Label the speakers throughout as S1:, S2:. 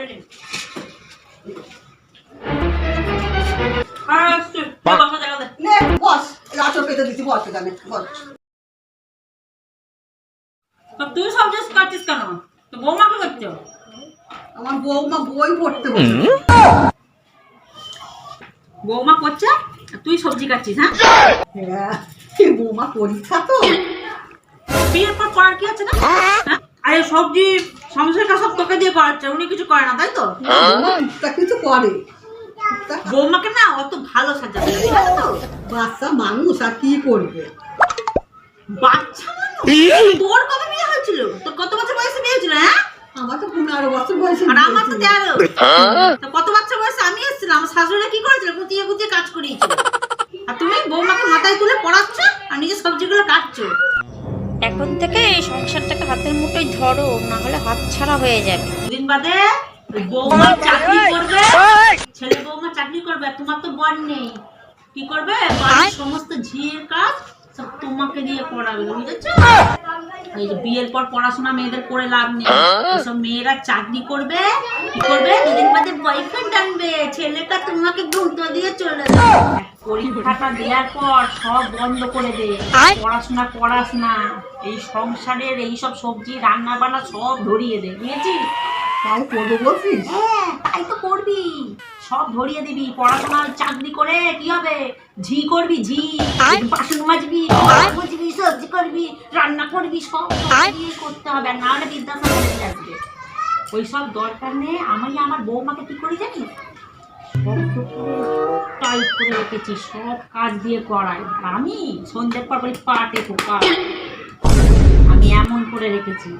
S1: পারেনি। হ্যাঁ, বস রাচর পেতে বৌমা কি
S2: আমার বৌমা বই পড়তে
S1: বৌমা পড়ছে? তুই সবজি কাটছিস হ্যাঁ?
S2: হ্যাঁ বৌমা পরীক্ষা তো।
S1: বিয়ের পর পড়ার কি আছে না? হ্যাঁ। আরে সবজি সংসার কাজ সব তোকে দিয়ে করাচ্ছে উনি কিছু করে না তাই তো?
S2: টুকটাক কিছু করে।
S1: বৌমাকে না অত ভালো সাজাতে তো
S2: বাচ্চা মানুষ আর কি করবে?
S1: বাচ্চা মানুষ? তোর কবে বিয়ে হয়েছিল? তোর কত বছর বয়সে বিয়ে হয়েছিল হ্যাঁ?
S2: আমার তো পনেরো বছর বয়সে
S1: আর আমার তো তেরো। কত বছর বয়সে আমি এসেছিলাম? আমার শাশুড়ি কি করেছিল? গুতিয়ে গুতিয়ে কাজ করিয়েছিল। আর তুমি বৌমাকে মাথায় তুলে পড়াচ্ছ আর নিজের সবজিগুলো কাটছো।
S3: এখন থেকে এই সংসারটাকে হাতের মুঠোয় ধরো না হলে হাত ছাড়া হয়ে যাবে।
S1: দুদিন বাদে বৌমা চাকরি করবে। ছেলে বৌমা চাকরি করবে তোমার তো বর নেই। কি করবে? বাড়ির সমস্ত ঝিয়ের কাজ সব তোমাকে দিয়ে করাবে বুঝেছ? এই যে বিয়ের পর পড়াশোনা মেয়েদের করে লাভ নেই। সব মেয়েরা চাকরি করবে কি করবে দুদিন বাদে বয়ফ্রেন্ড আনবে। ছেলেটা তোমাকে দিয়ে চলে যাবে। পরীক্ষাটা দেওয়ার পর সব বন্ধ করে দে। পড়াশোনা পড়াশোনা এই সংসারের এই সব সবজি রান্না বান্না সব ধরিয়ে দে। বুঝেছিস?
S2: তাই করব বলছিস?
S1: হ্যাঁ তাই তো করবি। সব ধরিয়ে দিবি পড়াশোনা চাকরি করে কি হবে? ঝি করবি ঝি। বাসন মাজবি মুছবি সবজি করবি রান্না করবি সব করতে হবে। না হলে বৃদ্ধাশ্রম চলে আসবে। ওই সব দরকার নেই। আমি আমার বৌমাকে কি করি জানিস? টাইট করে রেখেছি সব কাজ দিয়ে করাই। আমি সন্ধ্যের পর বলি পাটে পোকা। আমি এমন করে রেখেছি।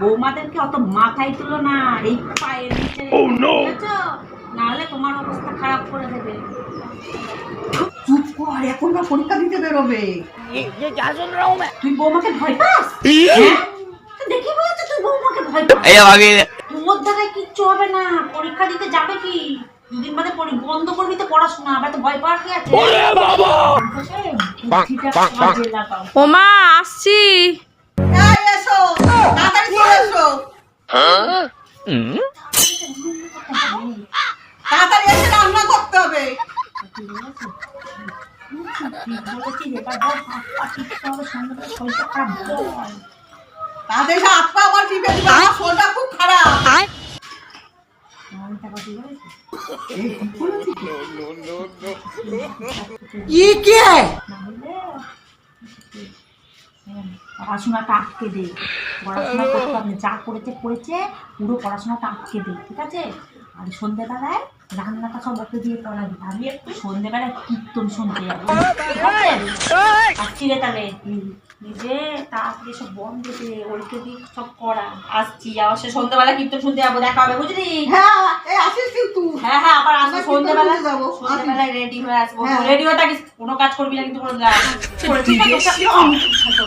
S1: বৌমাদেরকে অত মাথায় তুলো না। এই পায়ের নিচে তোমার অবস্থা খারাপ করে দেবে।
S2: চুপ কর এখন না পরীক্ষা দিতে বেরোবে।
S1: তুই বৌমাকে ভয় পাস? হ্যাঁ? দেখি বলেছ তুই বৌমাকে ভয় পাস। তোর দ্বারাই কিচ্ছু হবে না পরীক্ষা দিতে যাবে কি? দুদিন বাদে বন্ধ করবি তো পড়াশোনা আবার তো ভয় পাওয়ার কি আছে।
S3: ওমা আসছি।
S2: এসো। তাড়াতাড়ি তাড়াতাড়ি এসে রান্না করতে হবে। তাদের হাত পা আমার টিপে আমার খুব খারাপ।
S1: পড়াশোনাটা আটকে দে। পুরো পড়াশোনাটা আটকে দে, ঠিক আছে? আর সন্ধ্যেবেলায় রান্নাটা সব ওকে দিয়ে করাবি আমি একটু সন্ধ্যেবেলায় কীর্তন শুনতে যাব। তাহলে নিজে তাড়াতাড়ি সব বন্ধ দে ওইকে দিয়ে সব করা। আসছি আবার সে সন্ধ্যেবেলা কীর্তন শুনতে যাব দেখা হবে বুঝলি?
S2: হ্যাঁ আসিস কিন্তু।
S1: হ্যাঁ হ্যাঁ আবার আসব সন্ধ্যেবেলা
S2: যাব।
S1: সন্ধ্যেবেলায় রেডি হয়ে আসব।
S2: হ্যাঁ।
S1: রেডি হয়ে থাকিস কোনো কাজ করবি না কিন্তু কোনো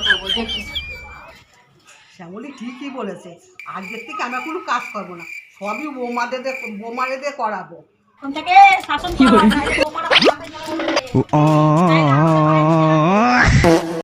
S1: করব দেখিস
S2: শ্যামলি ঠিকই বলেছে। আগের থেকে আমরা কোনো কাজ করব না। সবই বৌমাদের বৌমাদের করাবো।
S1: থেকে শাসন করা